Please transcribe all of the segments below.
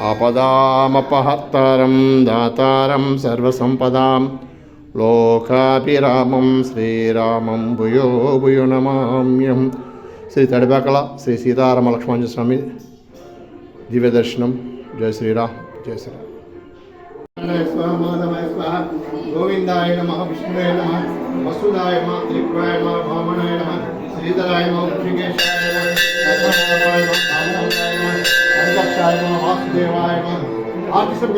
ఆపదామపహత్తరం దాతారం సర్వసంపదాం. లోకాభిరామం శ్రీరామం భూయో భూయో నమామ్యం శ్రీ తడిబకల శ్రీ సీతారామ లక్ష్మణ స్వామి దివ్య దర్శనం. జయ శ్రీరామ్. జయ శ్రీరామ్. గోవిందాయ నమ విష్ణువే నమ వసుదాయ నమ త్రిపురాయ నమ భామణాయ నమ శ్రీధరాయ నమ. నమ వాసుదేవాయ నమ ఆర్టిసం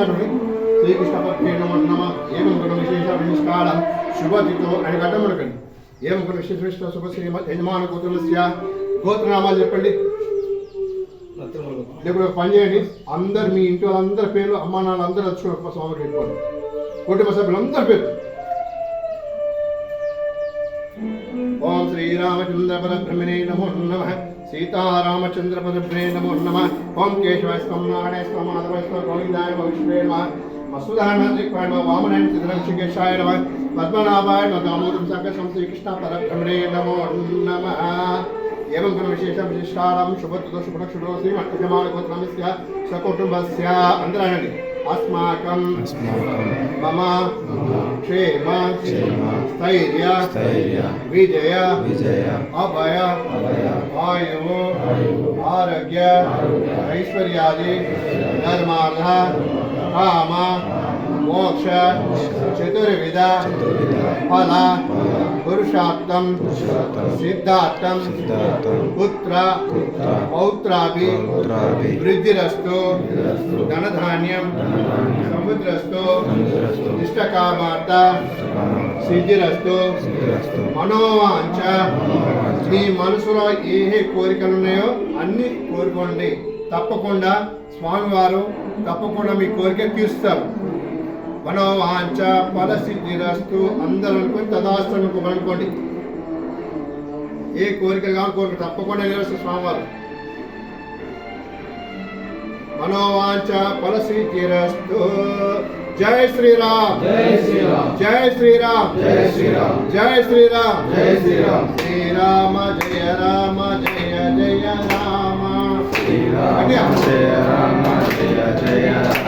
శ్రీకృష్ణ పత్ని నమ నమ ఏమం విశేష నిష్కాళం శుభతితో అని గడ్డమునకండి ఏం విశేష విష్ణు శుభ శ్రీ యజమాన గోత్రమస్య గోత్రనామాలు చెప్పండి. ఇప్పుడు ఒక పని చేయండి. అందరు మీ ఇంటి వాళ్ళందరి పేర్లు అమ్మా నాన్న అందరూ వచ్చి స్వామి పెట్టుకోండి కుటుంబ సభ్యులందరి పేరు श्रीरामचन्द्रपदभ्रमिणे नमो नमः। सीतारामचन्द्रपदभ्रे नमो नमः। ॐ केशव स्व भविष्ये नमः। वसुधारणादिक्वाय वामनाय नमः। पद्मनाभाय सकसं श्रीकृष्णपदभ्रमिणे नमो नमः। एवं सकुटुम्बस्य अन्तराणि अस्माकं। मम ಕ್ಷೇಮ ಸ್ಥೈರ್ಯ ವಿಜಯ ಅಭಯ ವಾಯು ಆರೋಗ್ಯ ಐಶ್ವರ್ಯಾದಿ ಧರ್ಮಾರ್ಥ ಕಾಮ ಮೋಕ್ಷ ಚತುರ್ವಿಧ ಫಲ పురుషార్థం సిద్ధార్థం పుత్ర పౌత్రాభి వృద్ధిరస్తో ధనధాన్యం సముద్రస్తో ఇష్టకామార్త సిద్ధిరస్తో మనోవాంచ మీ మనసులో ఏ ఏ కోరికలు ఉన్నాయో అన్నీ కోరుకోండి. తప్పకుండా స్వామివారు తప్పకుండా మీ కోరిక తీరుస్తారు. మనోవాంఛ ఫల సిద్ధిరస్తు అందరూ అనుకొని తదాస్త్రం అనుకోండి ఏ కోరికలు కావాలి కోరిక తప్పకుండా నెరవేరుస్తారు స్వామివారు. మనోవాంఛ ఫలసిద్ధిరస్తు జై శ్రీరామ్. జై శ్రీరామ్. జై శ్రీరామ్. జై శ్రీరామ్. జై శ్రీరామ్. జై శ్రీరామ్. శ్రీరామ జయ రామ జయ జయ రామ. శ్రీరామ జయ రామ జయ జయ రామ.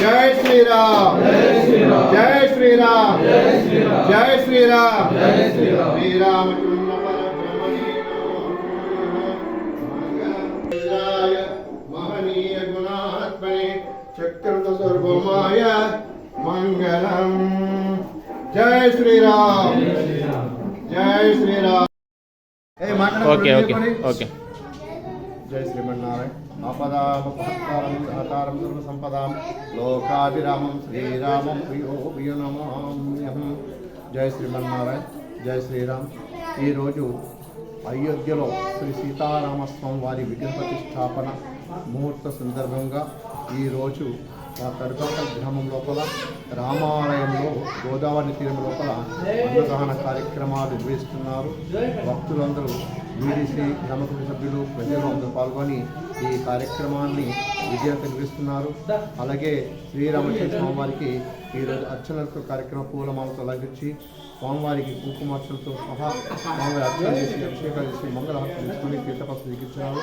జై శ్రీరామ్. జై శ్రీరామ్. జై శ్రీరామ్. శ్రీరామ శ్రీరామ్ మహనీయ గుణాత్మనే చక్రత స్వర్గమాయ మంగళం. జై శ్రీరామ్. జై శ్రీరామ్. Okay okay okay. జై శ్రీమన్నారాయణ ఆపదాపహత్తారం ఆకారం సర్వసంపదాం లోకాభిరామం శ్రీరామం ప్రియో ప్రియ నమామ్యహం జై శ్రీమన్నారాయణ జై శ్రీరామ్ ఈరోజు అయోధ్యలో శ్రీ సీతారామస్వామి వారి విగ్రహ ప్రతిష్టాపన ముహూర్త సందర్భంగా ఈరోజు ఆ తడుపాక గ్రామం లోపల రామాలయంలో గోదావరి తీరం లోపల అన్నదాన కార్యక్రమాలు నిర్వహిస్తున్నారు. భక్తులందరూ బీడీసీ గ్రామ సభ్యులు ప్రజలు అందరూ పాల్గొని ఈ కార్యక్రమాన్ని విజయం కనిపిస్తున్నారు అలాగే శ్రీరామచంద్ర స్వామివారికి ఈరోజు అర్చనలతో కార్యక్రమం పూలమాలతో అలంకరించి స్వామివారికి కుంకుమార్చనతో సహా స్వామివారి అర్చన చేసి అభిషేకాలు చేసి మంగళహారతి తీసుకొని తీర్థపత్రం దిగించినారు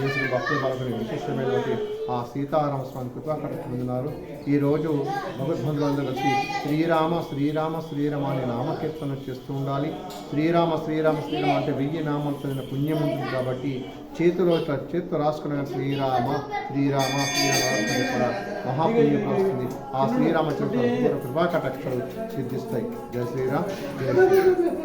దేశం భక్తులు పాల్గొనే విశేషమైనటువంటి ఆ సీతారామ స్వామి కృపాకరణ పొందినారు. ఈరోజు భగవద్బంధువులందరూ కలిసి శ్రీరామ శ్రీరామ శ్రీరామ అనే నామకీర్తన చేస్తూ ఉండాలి. శ్రీరామ శ్రీరామ శ్రీరామ అంటే వెయ్యి నామాలు పుణ్యం ఉంటుంది కాబట్టి చేతిలో ఇట్లా చేతితో రాసుకున్న శ్రీరామ శ్రీరామ శ్రీరామ కూడా మహాపుణ్యం వస్తుంది ఆ శ్రీరామచంద్ర కృపాకటాక్షలు సిద్ధిస్తాయి. జయ శ్రీరామ్ జయ శ్రీరామ్.